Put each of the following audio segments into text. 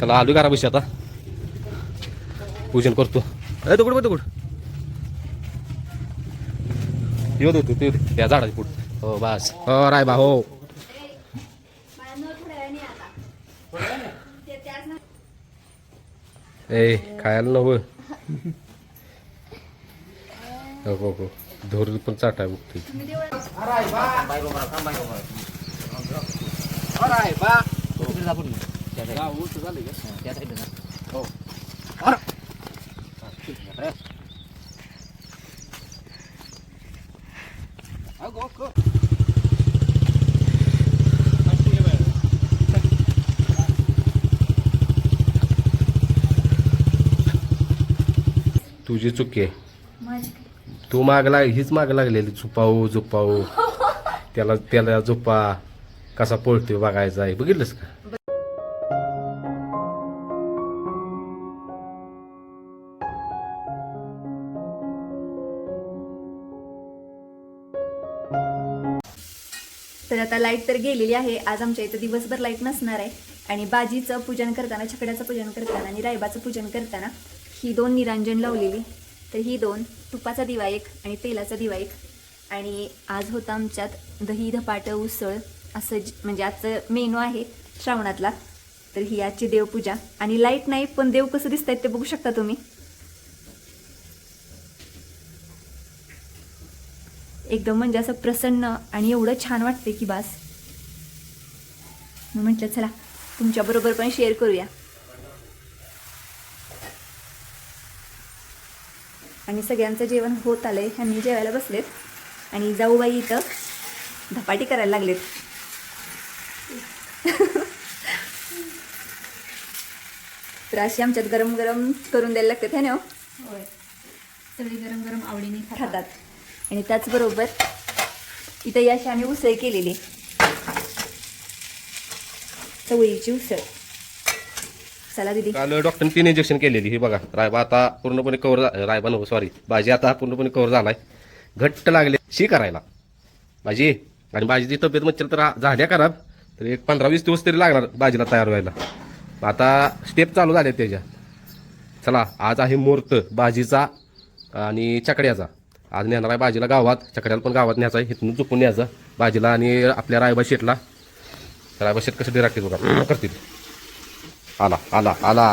चला आलो करा पैसे आता? पूजन करतो. अरे दगड बघ दगड येऊ दे ते त्या झाडाची पुढे. हो बस. हो राय बा हो. ए खायला नव हो हो हो. धोरण पण चाटाय बघतोय तुझी चुकी आहे. तू माग लाग हीच माग लागलेली झुपाऊ झुपाऊ त्याला त्याला झुपा कसा पळतोय बघायचा आहे बघितलंस का? गेलेली आहे. आज आमच्या इथं दिवसभर लाइट नसणार आहे. आणि बाजीचं पूजन करताना छकड्याचं पूजन करताना आणि रायबाचं पूजन करताना ही दोन निरांजन लावलेली. तर ही दोन तुपाचा दिवा एक आणि तेलाचा दिवा एक. आणि आज होता आमच्यात दही धपाटं उसळ असं म्हणजे आजचं मेनू आहे श्रावणातला. तर ही आजची देवपूजा. आणि लाइट नाही पण देव कसं दिसत आहेत ते बघू शकता तुम्ही. एकदम म्हणजे असं प्रसन्न आणि एवढं छान वाटते की बास. मग म्हटलं चला तुमच्याबरोबर पण शेअर करूया. आणि सगळ्यांचं जेवण होत आलंय. ह्यांनी जेवायला बसलेत. आणि जाऊबाई इथं धपाटी करायला लागलेत. तर अशी आमच्यात गरम गरम करून द्यायला लागतात है ना हो? होय. सगळी गरम गरम आवडीने खातात. खातात. आणि त्याचबरोबर इथं याशी आम्ही उसळ केलेली. चवळीची उसळ. चला दिदी. काल डॉक्टरने तीन इंजेक्शन केलेली ही बघा रायबा आता पूर्णपणे कव्हर रायबा नको सॉरी भाजी आता पूर्णपणे कव्हर झालाय. घट्ट लागले. शी करायला. भाजी आणि भाजीची तब्येत मच्छर तर झाल्या खराब तर एक पंधरा वीस दिवस तरी लागणार भाजीला तयार व्हायला. आता स्टेप चालू झाले त्याच्या. चला आज आहे मुहूर्त भाजीचा आणि चकड्याचा. आज नेणार आहे भाजीला गावात चकड्याला पण गावात न्यायचा आहे इथून चुकून न्यायचं. भाजीला आणि आपल्या रायबा शेटला रायबा शेट कसं डिराक्टिव बघा करतील. आला आला आला.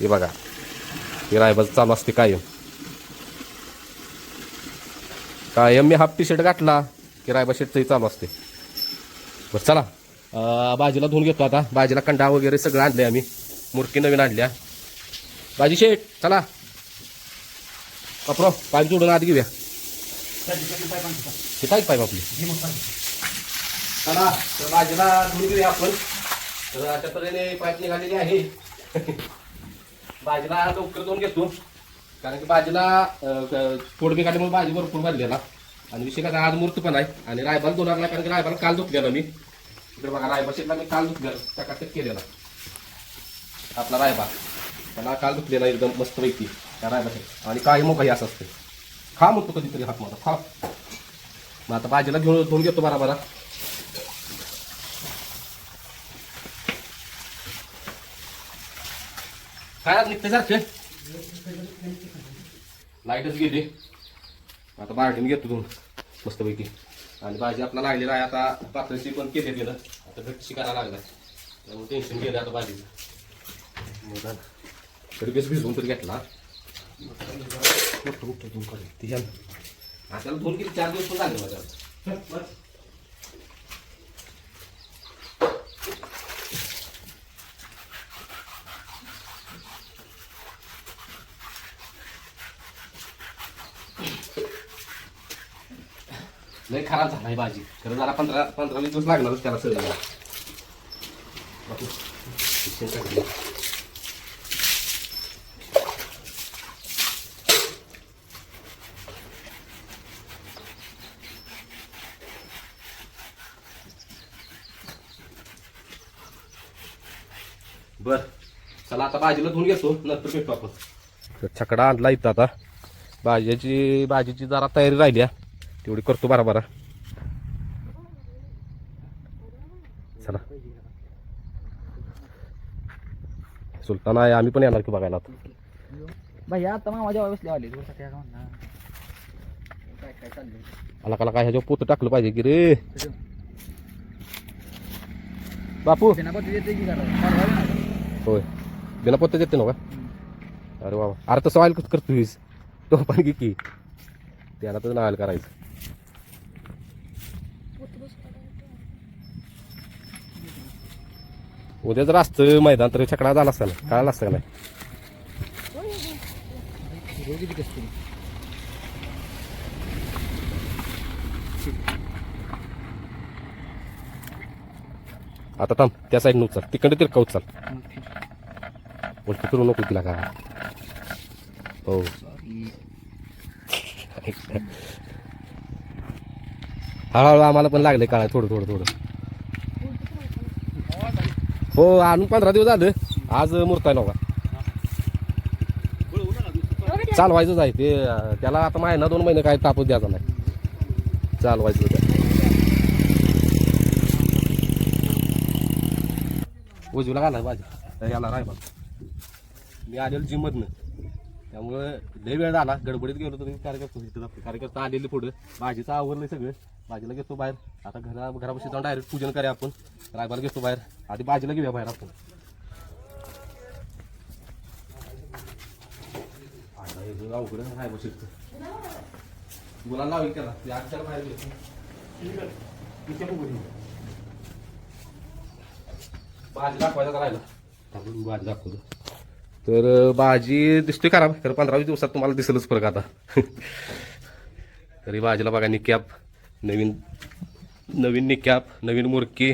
हे बघा. हे रायबाज चालू असते कायम. कायम मी हाफ टी शर्ट घातला की रायबा शेटचंही चालू असते. बरं चला. बाजीला भाजीला धुवून घेतो आता. भाजीला कंडा वगैरे सगळं आणले आम्ही. मुरकी नवीन आणल्या. भाजी शेट चला. कपरो पाईप जोडून आत घेऊया. हे काय पाईप आपली चला तर भाजीला धुवून घेऊया आपण. तर अशा तऱ्हेने पाईप निघालेली आहे. भाजीला लवकर धुवून घेतो. कारण की भाजीला पोट काढल्यामुळे भाजी भरपूर भरलेला. आणि विषय कसा आज मूर्त पण आहे. आणि रायबाला धुणार नाही कारण की रायबाला काल धुतलेला मी. इकडे बघा रायबा शेतला मी काल धुतलेला टकाटक केलेला. आपला रायबा. त्याला काल धुतलेला एकदम मस्त पैकी त्या रायबा शेट आणि काही मोकाही असं असते. खा म्हणतो कधीतरी हात माझा खा. मग आता भाजीला घेऊन धुवून घेतो बरा बरा काय निघते सारखे? लाईटच गेली. आता बार्डीन घेतो तू मस्तपैकी. आणि भाजी आपला लागलेला आहे आता पातळीची पण केली गेलं. आता घट्टशी करायला लागला. त्यामुळे टेन्शन गेलं आता भाजीचं. मग. तरी बेस भिजवून तरी घेतला. मोठं मोठं काढलं. तिच्यानं आता दोन किलो चार दिवस पण झाले माझ्या लय खराब झाला आहे भाजी. खरं जरा पंधरा पंधरा वीस दिवस लागणारच त्याला सगळं बर. चला आता भाजीला धुवून घेतो. नंतर भेटतो आपण. छकडा आणला इथं आता. भाज्याची भाजीची जरा तयारी राहिली आहे. तेवढी करतो बरा बरा. चला. सुलतान आहे आम्ही पण येणार की बघायला आता. बसले आले. काय काय चाललंय? आला काला काय ह्याच्यावर पोत टाकलं पाहिजे की रे. बापू. होय. बिना पोत येते ना का अरे वा. अरे तसं ऑइल कसं करतोयस? तो पण की. त्याला तर ऑइल करायचं. उद्या जर असतं मैदान तर छकडा झाला असता ना कळाला असतं का नाही? आता थांब त्या साईडनं उचल. तिकडे तिरका उचल. उलटी करू नको तिला का? हो. हळूहळू आम्हाला पण लागले काळा. थोडं थोडं थोडं. हो आणून पंधरा दिवस झालं. आज मूर्त आहे नव्हता चालवायचंच आहे ते. त्याला आता महिना दोन महिने काय तापच द्यायचा नाही. चालवायचं त्या उजवीला घाला भाजी. याला राय बघ. मी आलेलो जिममधनं. त्यामुळं लय वेळ झाला. गडबडीत गेलो तर कार्यकर्ता कार्यकर्ता आलेले पुढं. भाजीचं आवरलं सगळं. भाजीला घेतो बाहेर. आता घरा घरापाशी जाऊन डायरेक्ट पूजन करूया आपण. रायबाला घेतो बाहेर. आधी भाजीला घेऊया बाहेर आपण. आयला अवघड आहे रायबा शिकतं त्याला. ते अक्षर बाहेर घेतो इथे भाजी दाखवायचा राहिला. आपण भाजी दाखवतो. तर भाजी दिसतोय खराब तर पंधरा वीस दिवसात तुम्हाला दिसेलच फरक आता. तरी भाजीला बघा निकॅप नवीन नवीन निकॅप नवीन मुरकी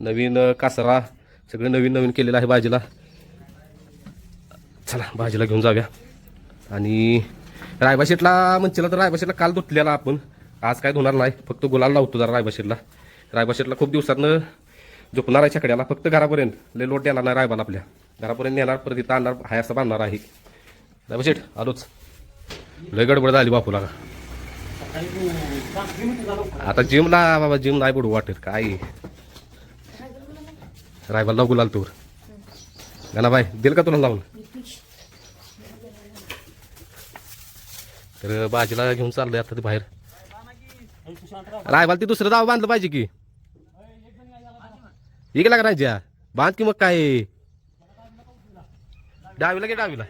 नवीन कासरा सगळं नवीन नवीन केलेलं आहे भाजीला. चला भाजीला घेऊन जाऊया. आणि रायबाशेटला म्हणचेला तर रायबाशेटला काल धुतलेला आपण. आज काय धुणार नाही फक्त गुलाल लावतो जरा रायबाशेटला रायबाशेटला खूप दिवसातनं झोपणार आहे छकड्याला फक्त घरापर्यंत. लय लोट द्यायला नाही रायबाला आपल्या. घरापर्यंत नेणार परत इथं आणणार हाय असं बांधणार आहे. रायबाशेट आलोच. लय गडबड झाली बापूला. का आता जिमला बाबा जिम नाही पडू वाटेल काय? रायबा लागू लाल तूर गाना बाय दिल का तुला लावून? तर भाजीला घेऊन चाललंय आता ते बाहेर. रायबाला ती दुसरं दाव बांधलं पाहिजे की. इकडला का राजा? बांध की मग काय? डावीला की डावीला.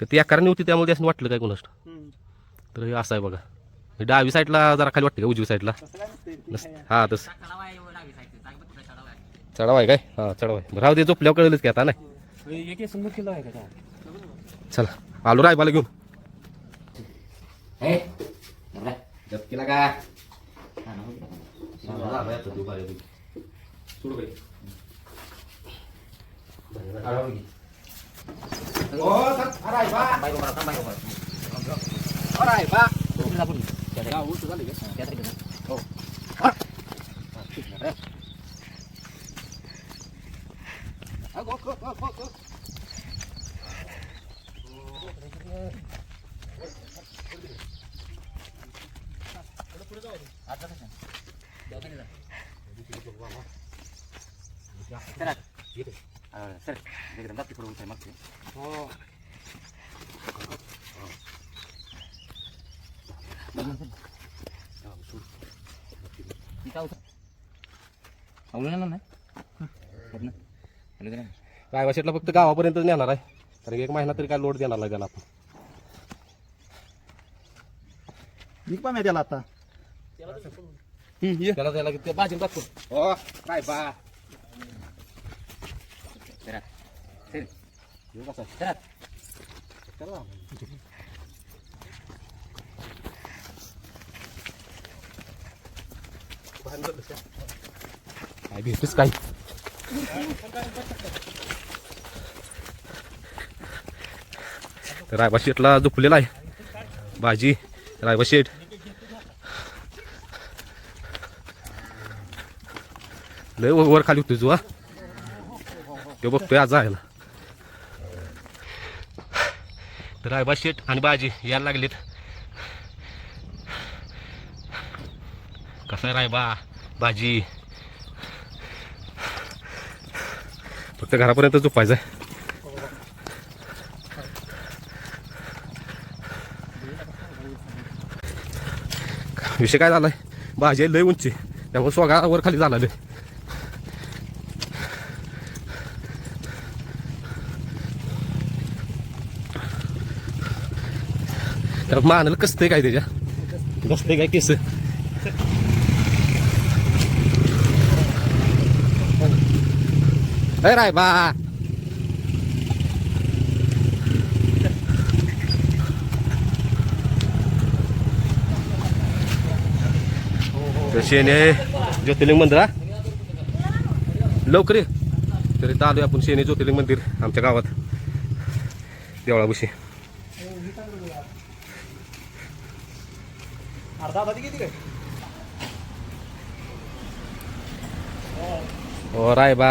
ती आकाराने होती त्यामुळे त्याने वाटलं काय कोणाष्ट तर हे असं आहे बघा. डावी साईडला जरा खाली वाटते का उजवी साईडला? हा तस. चढाव आहे काय हा चढाव आहे. बरं राहू दे झोपल्यावर कळलंच की आता नाही? चला. आलो रायबाला घेऊन. केला का? सर एकदम जाती पुढे उठाय मागते आवलं रायबा शेटला फक्त गावापर्यंतच नेणार आहे. कारण की एक महिना तरी काय लोड देणार नाही त्याला आपण. मी पण माहिती त्याला आता. त्याला त्याला ते भाजी दाखव. हो रायबा येऊ कसा? काय भेटच काय? रायबा शेटला झोपलेला आहे. भाजी रायबा शेट. लय वर खाली होती तुझा तो बघतोय आज आहे ना तर रायबा शेट आणि भाजी यायला लागलेत. कसा रायबा भाजी फक्त घरापर्यंत झोपायचं आहे. विषय काय झालाय? भाजी आहे लय उंची. त्यामुळे स्वगा वर खाली झाला लय तर मानलं कसतंय काय त्याच्या? कसतंय काय केस? अरे राय बा शेणे ज्योतिर्लिंग मंदिर हा लवकर ये तरी इथं आलोय आपण शेणे ज्योतिर्लिंग मंदिर आमच्या गावात देवळाबुशी अर्धा तास किती काय ओ राय बा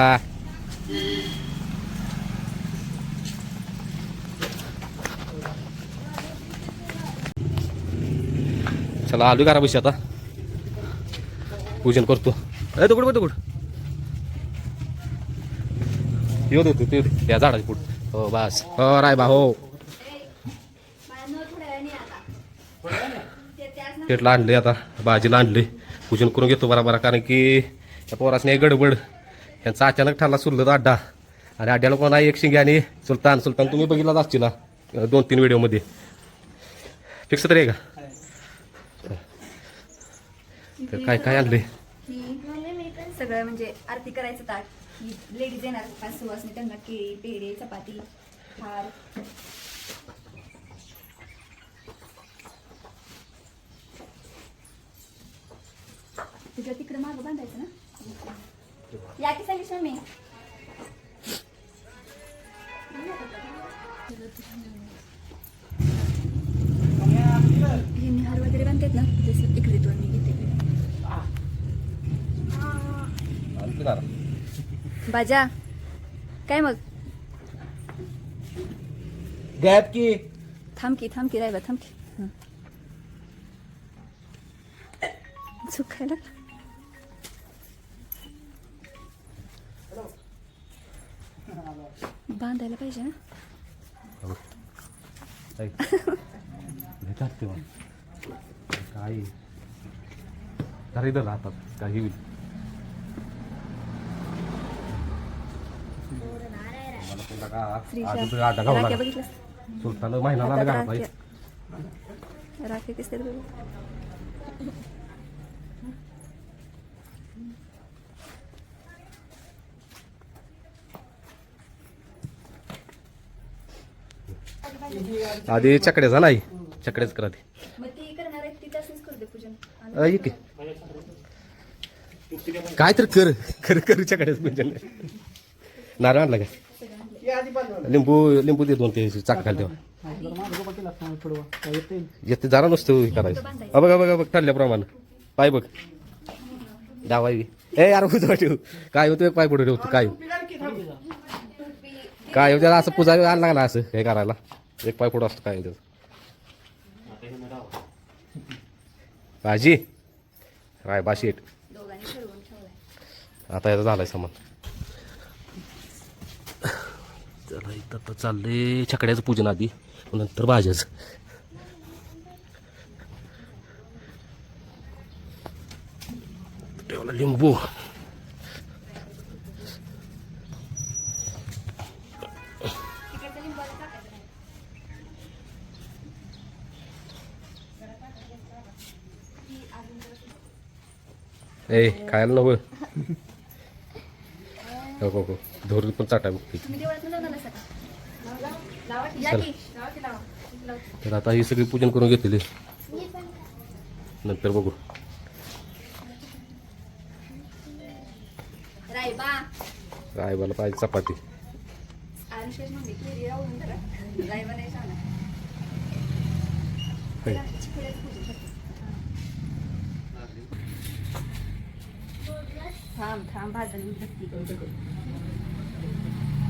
चला आलो घरापाशी आता. पूजन करतो. अरे बघ दगड येऊ दे तू ते या झाडाची पुढ. हो बस. हो राय बा हो. पेटला आणले आता भाजीला आणले पूजन करून घेतो बरा कारण की त्या पोरासने गडबड. यांचा अचानक ठरला सुरलं अड्डा आणि अड्ड्याला कोणा एक शिंगे आणि सुलतान. सुलतान तुम्ही बघितलाच असतील ना, दोन तीन व्हिडिओमध्ये फिक्स तरी आहे का? तर काय काय आणले सगळं म्हणजे आरती करायचं ताट लेडीज येणार पाच सुवासने त्यांना केळी पेढे चपाती हार. तुझ्या तिकडे मागं बांधायचं ना? या की सांगितलं मी हे निहार वगैरे बांधतात ना तसं इकडे दोन मी घेते बाजा काय मग? गॅप की? थांब की थांब की राहिला थांब की. चुकायला बांधायला पाहिजे ना काही. तरी इथं राहतात. काही होईल मला पुन्हा का आधी तर आटा घावला राख्या बघितलं सुलतान महिना लागला. घाला पाहिजे राख्या. राख्या किसते बघ? आधी चकड्याचा करा ते. पूजन. काय तर कर. कर कर चकड्याच म्हणजे नारळ आणला का? लिंबू लिंबू दे दोन ते चाक खाली तेव्हा येते जरा नसतं हे करायचं. अ बघा बघा बघ ठरल्याप्रमाणे पाय बघ. डावाई. ए यार उजवा ठेव. काय होतो पाय पुढे ठेवतो काय? काय होतं असं पुजा आला लागला असं हे करायला? एक पाय पुढं असतं काय त्याचं? भाजी राय बाशी आता याचा झालाय सामान चला इथं आता चाललंय छकड्याचं पूजन आधी. नंतर भाज्याच. ठेवला लिंबू. ए खायला नवं हो हो हो धोरण पण चाटा बघते तर आता ही सगळी पूजन करून घेतलेली नंतर बघू. रायबाला पाहिजे चपाती. थांब थांब भाजन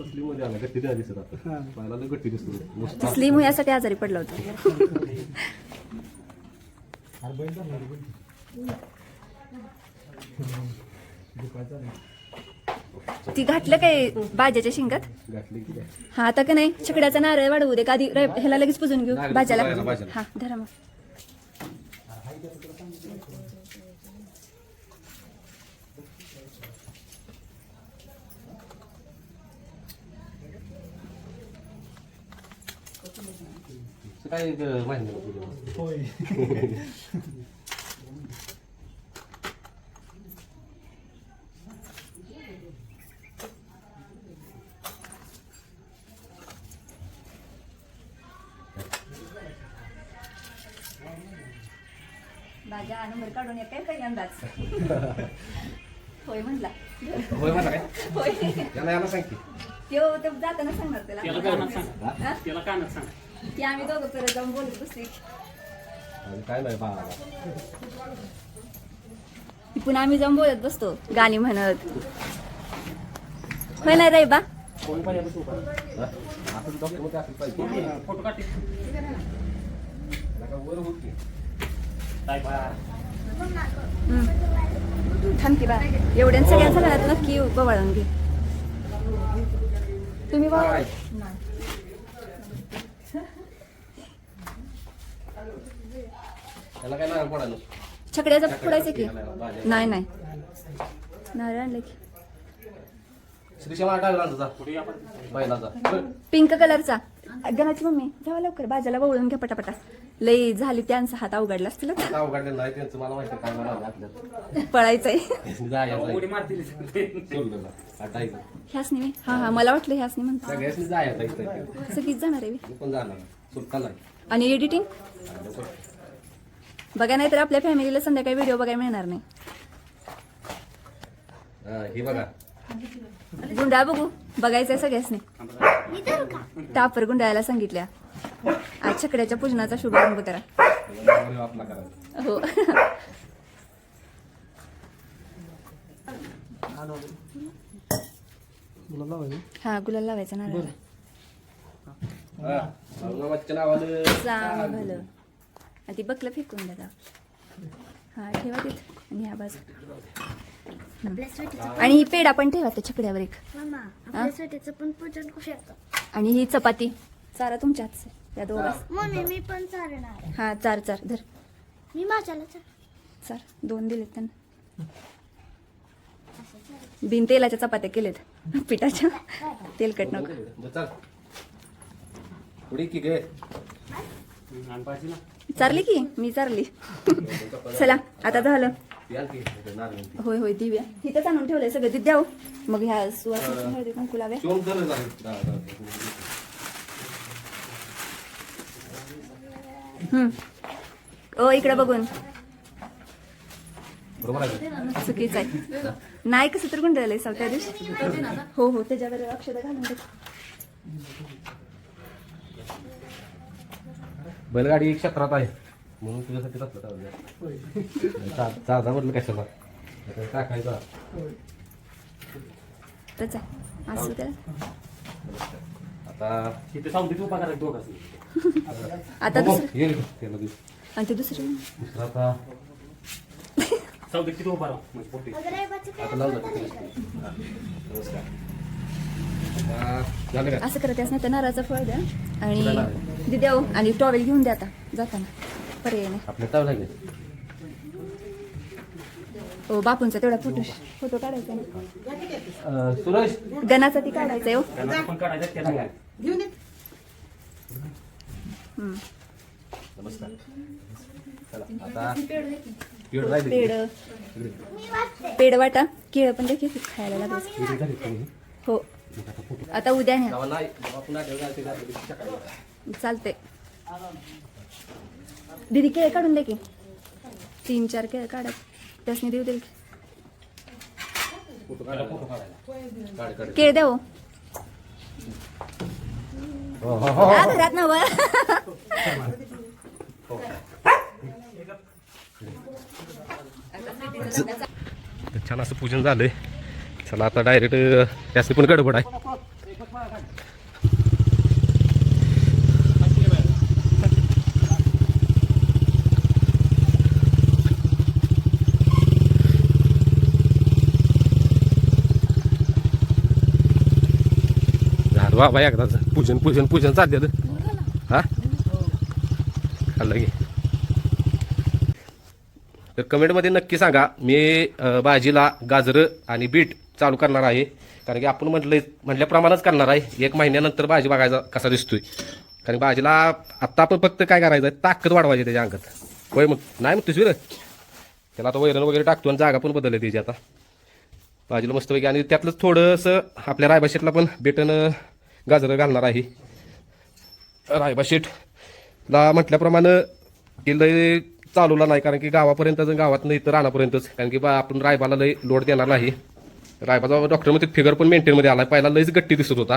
आता स्लिममध्ये आला गट्टी दिसत आता. लय गट्टी दिसतो स्लिम यासाठी आजारी पडला होता. ती घातलं काय बाजाच्या शिंगात? हा आता का नाही? छकड्याचा नारळ वाढवू दे का आधी ह्याला लगेच पुजून घेऊ भाज्याला. हा धरा मग. काय माहिती नाही तुझ्या भाज्या नंबर काढून येते काही अंदाज होय म्हणला. होय मला काय? होय. याला याला सांग की. त्यो ते जाताना सांगणार त्याला. त्याला कानात सांग. हा? त्याला कानात सांग. की आम्ही दोघं परत जाऊन बोलत बसते आणि काय नाही बाळा की पुन्हा आम्ही जाऊन बोलत बसतो गाणी म्हणत. होय ना रे बा पाहिजे. फोटो काढते. नका वर होत की काय बा. थांब की बा. एवढ्या सगळ्या सगळ्यात नक्की बवाळून घे. तुम्ही बवाळ त्याला काय छकड्याचा फोडायचं की? नाही नाही नारळ आणलं की. श्रीशा टाकला तुझा कुठे आपण बैलाचा पिंक कलरचा. गणाची मम्मी जावा लवकर भाज्याला वळून घ्या पटापटा. लई झाली त्यांचा हात अवघडला असतील काढलेलं नाही त्यांचं मला माहिती काय बनवलं आपल्याला. पळायचंय. ह्याच नाही हा हा मला वाटलं ह्याच नाही म्हणतो. सगळीच जाणार आहे आणि एडिटिंग बघा नाही तर आपल्या फॅमिलीला संध्याकाळी व्हिडिओ बघायला मिळणार नाही. ही बघा. गुंडा बघू. बघायचंय सगळ्यासनी. टापर गुंडाळायला सांगितल्या. आज छकड्याच्या पूजनाचा शुभारंभ करा. हो. हा गुलाल लावायचा औरंगाबादच्या ती बकलं फेकून द्या हा ठेवा तिथं. आणि ह्या बाजू. आणि ही पेढा पण ठेवा त्या छकड्यावर एक. मामा? आपल्यासाठीचं पण पूजन करू आणि ही चपाती. चारा तुमच्या हातचं त्या दोघांस मम्मी मी पण चालणार आहे. हा चार चार. धर. मी माझ्याला चाल चार. दोन दिलेत त्यांना. बिन तेलाच्या चपात्या केलेत. पिठाच्या. तेलकट नको. चारली की? मी चारली. चला आता झालं. होय होय दिव्या तिथंच आणून ठेवलंय सगळं. तिथे द्याव मग ह्या हळदी कुंकू लाव्या. ओ इकडे बघून. चुकीच आहे नाही कसं तर गुंडाळलंय साव त्या दिवशी. हो हो त्याच्यावर अक्षदा घालून बैलगाडी एक क्षेत्रात आहे. म्हणून तुझ्यासाठी रस्ता ठेवला चालता म्हटलं कशाला? आता टाकायचा असू त्याला आता तिथे आता त्याला. आणि ते दुसरं दुसरं आता उभा राहा? म्हणजे पोटी आता लावलं का तुला? हा, नमस्कार. असं करत नाही तर नारळाचं फळ द्या. आणि द्या आणि टॉवेल घेऊन द्या आता. जाताना. पर्याय नाही. लागेल हो बापूंचा तेवढा फोटो फोटो काढायचा ना. सुरेश. गणाचा ती काढायचा आहे, हो काढायचं. नमस्कार. चला आता पेड पेड वाटा केळं पण देखील खायला तुम्ही. हो. आता उद्या न्या. चालते दीदी केळ काढून दे की. तीन चार केळ काढत त्यासनी देऊ काढायला. केळ द्या हा, घरात नव. छान असं पूजन झालंय. चला आता डायरेक्ट त्याची पण गडबड आहे. झालं बाबा एकदाच. पूजन पूजन पूजन चालते हा? खाल्लं की. तर कमेंटमध्ये नक्की सांगा मी भाजीला गाजरं आणि बीट चालू करणार आहे. कारण की आपण म्हटलं म्हटल्याप्रमाणेच करणार आहे. एक महिन्यानंतर भाजी बघायचा कसा दिसतोय. कारण भाजीला आत्ता आपण फक्त काय करायचं आहे? ताकद वाढवायची त्याच्या अंगात. होय मग? नाही मग तुझी त्याला आता वैरण वगैरे टाकतो आणि जागा पण बदलली त्याची आता. भाजीला मस्तपैकी आणि त्यातलंच थोडंसं आपल्या रायबाशेटला पण बेटन गाजरं घालणार आहे. रायबाशेटला म्हटल्याप्रमाणे की लय चालवला नाही कारण की गावापर्यंत गावात नाही तर रानापर्यंतच. कारण की बा आपण रायबाला लय लोड देणार नाही. रायबाचा डॉक्टरमध्ये फिगर पण मेंटेनमध्ये आला पहिला लईच गट्टी दिसत होता.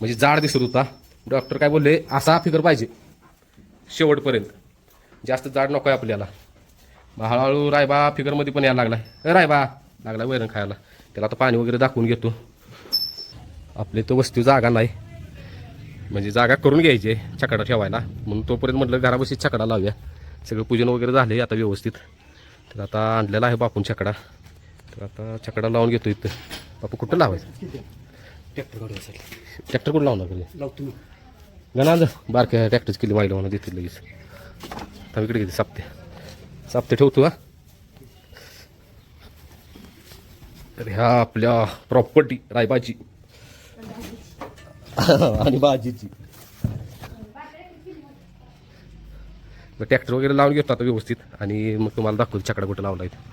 म्हणजे जाड दिसत होता. डॉक्टर काय बोलले असा फिगर पाहिजे. शेवटपर्यंत. जास्त जाड नको आहे आपल्याला. मग हळूहळू रायबा फिगरमध्ये पण यायला लागला रायबा लागला वैरण खायला. त्याला आता पाणी वगैरे दाखवून घेतो. आपली तर वस्तू जागा नाही. म्हणजे जागा करून घ्यायची आहे छकडा ठेवायला. म्हणून तोपर्यंत म्हटलं घराबशी छकडा लावूया. सगळं पूजन वगैरे झाले आता व्यवस्थित. तर आता आणलेला आहे बापून छकडा. तर आता छकडा लावून घेतो इथं. बापू कुठं लावायचं? ट्रॅक्टर काढायसाठी ट्रॅक्टर कुठं लावणार घरी? लावतो मी गणा जा. बारक्या ट्रॅक्टरची केली माहिती म्हणून देतील लगेच. थांब इकडे घेते साप्ते. साप्ते ठेवतो हा. तर ह्या आपल्या प्रॉपर्टी रायबाची आणि भाजीची मग ट्रॅक्टर वगैरे लावून घेतो आता व्यवस्थित. आणि मग तुम्हाला दाखवतो चकडा कुठं लावला इथे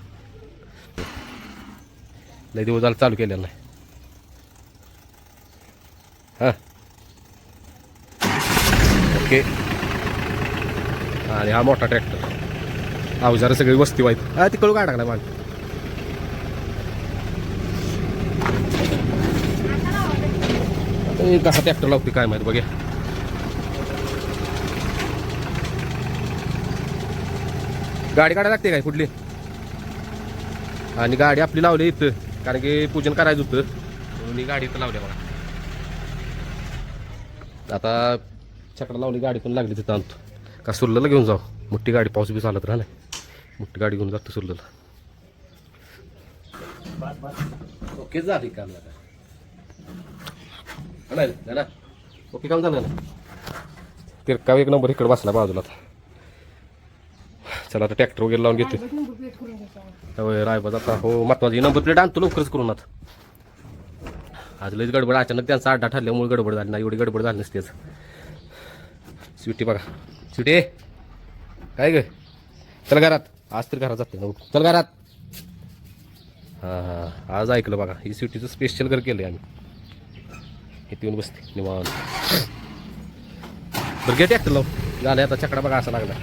लय दिवस झाला चालू केलेला नाही. हां. ओके. आणि हा मोठा ट्रॅक्टर. अवजारं सगळी वस्ती वाईट. हा तिकडून काय टाकला माग. कसा ट्रॅक्टर लावते काय माहिती बघ्या. गाडी काढायला लागते काय कुठली? आणि गाडी आपली लावली इथं. कारण की पूजन करायचं होतं. म्हणून मी गाडी इथं लावल्या मला आता छकडा लावली गाडी पण लागली तिथं आणतो. का सुरलेला घेऊन जाऊ? मोठी गाडी पाऊस बी चालत राहिला मोठी गाडी घेऊन जातो सुरलेला. ओके झाली काम झालं ओके काम झालं. ना तिरका एक नंबर इकडे बसला बाजूला आता. चला आता ट्रॅक्टर वगैरे लावून घेतो होय रायबाज आता. हो महत्वाची नंबर प्लेट आणतो लवकरच करून आता. आज लईच गडबड. अचानक त्यांचा अड्डा ठरल्यामुळे गडबड झाली नाही. एवढी गडबड झाली नसतेच स्वीटी बघा. स्वीटी काय ग? चल घरात. आज तर घरात जाते ना चल घरात. हां हां. आज ऐकलं बघा. ही स्वीटीचं स्पेशल घर केलं आम्ही. इथे येऊन बसते. निवांत. बरं घे ट्रॅक्टर लावून. झालं आता. चकडा बघा असा लागला.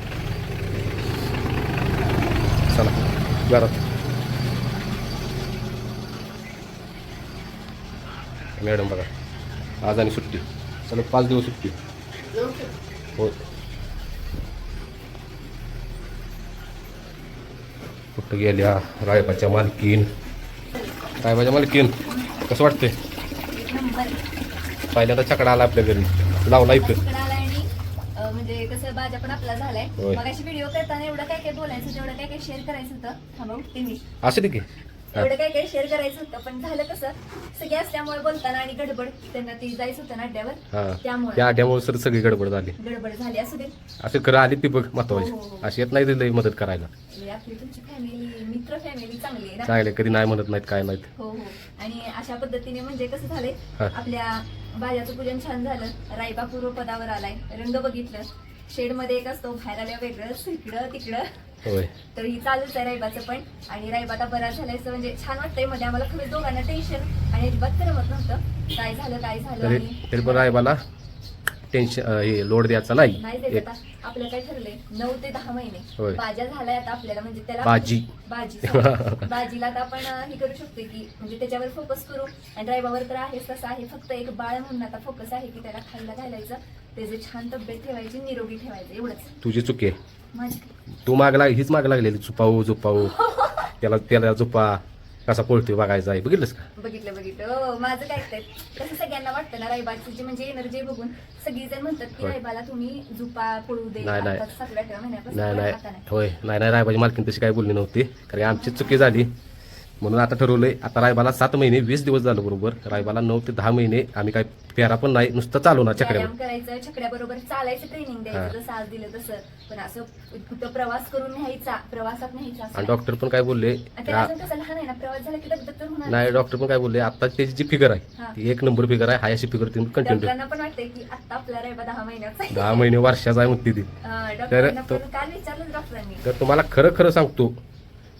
चला घरात. मॅडम बघा आज आणि सुट्टी. चला पाच दिवस सुट्टी. हो कुठं गेल्या? रायबाच्या मालकीन. रायबाच्या मालकीन कसं वाटतंय? पहिल्यांदा चकडा आला आपल्या घरी. लावला इथं. कसं भाज्या पण आपला झालाय. होय. मग अशी व्हिडिओ करताना एवढं काय काय बोलायचं तेवढं काय काय शेअर करायचं होतं. थांबा उठते मी. असं आहे एवढं काय काय शेअर करायचं होतं पण झालं कसं सगळे असल्यामुळे बोलताना आणि गडबड त्यांना ती जायचं होतं ना अड्ड्यावर. हां. त्यामुळे त्या आड्यामुळे सर सगळी गडबड झाली. गडबड झाली असू दे. असं खरं आली ती बघ महत्वाची. हो, हो, हो. अशी येत नाही दिली मदत करायला. म्हणजे आपली तुमची फॅमिली मित्र फॅमिली चांगली आहे ना? चांगले कधी नाही म्हणत नाहीत काय नाहीत. हो हो. आणि अशा पद्धतीने म्हणजे कसं झालंय हा. आपल्या बाजाचं पूजन छान झालं. रायबा पूर्व पदावर आलाय रंग बघितलं. शेडमध्ये एक असतो बाहेर आल्या वेगळं इकडं तिकडं. तर ही चालूच आहे रायबाचं पण. आणि रायबा आता बरा झालाय म्हणजे छान वाटतंय. मध्ये आम्हाला खरंच दोघांना टेन्शन आणि अजिबात करमत नव्हतं. काय झालं काय झालं रायबाला टेन्शन हे लोड द्यायचा नाही. नाही एक देत आता. आपलं काय ठरलंय? नऊ ते दहा महिने. भाज्या झालाय आता आपल्याला म्हणजे त्याला भाजी. भाजी sorry. भाजीला आता आपण अं, हे करू शकतो की म्हणजे त्याच्यावर फोकस करू. आणि ड्रायव्हर तर आहेच तसं आहे. फक्त एक बाळ म्हणून आता फोकस आहे की त्याला खायला घालायचं. त्याची छान तब्येत ठेवायची निरोगी ठेवायचं. एवढंच. तुझी चुकी आहे. माझी. तू माग लाग हीच माग लागलेली. झुपावू झुपावू त्याला त्याला झुपा. कसा पळतोय बघायचा आहे. बघितलंस का? बघितलं बघितलं. हो, माझं काय काय तसं सगळ्यांना वाटतं ना रायबाची जी म्हणजे एनर्जी बघून सगळीजण म्हणतात की होय. रायबाला तुम्ही झुपा पळू दे नाही, नाही. आता सातव्या आठव्या महिन्यापासून नाही नाही. होय. नाही नाही रायबाची मालकीन तशी काय बोलली नव्हती. कारण आमची चुकी झाली. म्हणून आता ठरवलंय आता रायबाला सात महिने वीस दिवस झालं बरोबर रायबाला नऊ ते दहा महिने आम्ही काय फेरा पण नाही नुसतं चालवणार चक्रावर व्यायाम करायचं छकड्या बरोबर चालायचं ट्रेनिंग हा. द्यायचं जसं आज दिलं तसं पण असं कुठं प्रवास करून न्यायचा प्रवासात न्यायचा असं आणि नाही. डॉक्टर पण काय बोलले आणि त्याला अजून कसं लहान आहे ना प्रवास झाला की दगदग तर होणार नाही डॉक्टर पण काय बोलले आता त्याची जी फिगर आहे हा. ती एक नंबर फिगर आहे हाय अशी फिगर तुम्ही कंटिन्यू डॉक्टरांना पण वाटतंय की आता आपला रायबा दहा महिन्याचा आहे. दहा महिने वर्षाचा आहे म्हणते ती अं, डॉक्टरांना तो- पण काल विचारलं डॉक्टरांनी तर तुम्हाला खरं खरं सांगतो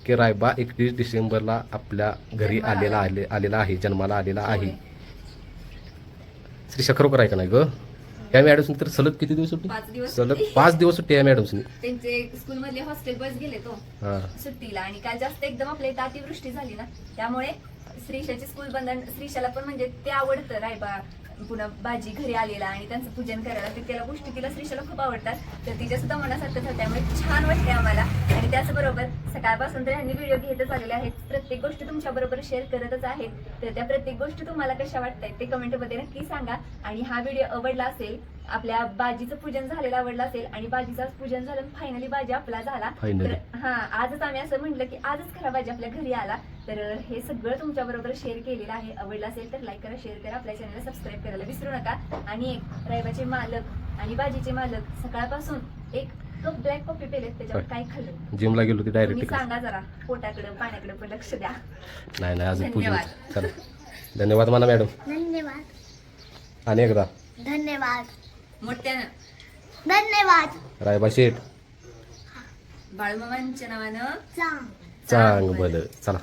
की रायबा एकतीस डिसेंबरला आपल्या घरी आलेला आला. आले आलेला आहे जन्माला आलेला आहे. श्री खरोखर आहे का नाही ग? या मॅडम्सनी तर सलग किती दिवस सुट्टी? सलग. पाच दिवस सुट्टी आहे मॅडम्सनी. त्यांचे स्कूल मधले हॉस्टेल बस गेले तो हा. सुट्टीला. आणि काल जास्त एकदम आपल्या इथं अतिवृष्टी झाली ना. त्यामुळे श्रीशाची स्कूल बंद आणि श्रीशाला पण म्हणजे ते आवडतं रायबा. पुन्हा बाजी घरी आलेला आणि त्यांचं पूजन करायला तर त्याला गोष्टी तिला श्रीशाला खूप आवडतात. तर तिच्या सुद्धा मनासारखं होतं त्यामुळे छान वाटते आम्हाला. आणि त्याचबरोबर सकाळपासून तर ह्यांनी व्हिडिओ घेतच आलेले आहेत. प्रत्येक गोष्ट तुमच्याबरोबर शेअर करतच आहेत. तर त्या प्रत्येक गोष्टी तुम्हाला कशा वाटतायत ते कमेंटमध्ये नक्की सांगा. आणि हा व्हिडिओ आवडला असेल आपल्या बाजीचं पूजन झालेलं आवडलं असेल आणि बाजीचं आज पूजन झालं फायनली बाजी आपला झाला. Finally. तर हा आजच आम्ही असं म्हटलं की आजच खरा बाजी आपल्या घरी आला. तर हे सगळं तुमच्या बरोबर शेअर केलेलं आहे. आवडलं असेल तर लाईक करा शेअर करा. आपल्या चॅनलला सबस्क्राईब करायला विसरू नका. आणि एक रायबाचे मालक आणि बाजीचे मालक सकाळपासून एक कप ब्लॅक कॉफी पेलेत. त्याच्यावर काय खाल्लं? जिमला गेलो ती तुम्ही डायरेक्ट सांगा जरा. पोटाकडे पाण्याकडे पण लक्ष द्या. नाही नाही अजून पूजन धन्यवाद. चला धन्यवाद म्हणा मॅडम. धन्यवाद. आणि एकदा. धन्यवाद. मोठ्यानं. धन्यवाद. रायबा शेठ. बाळूमामांच्या नावानं चांग. चांग बल चला.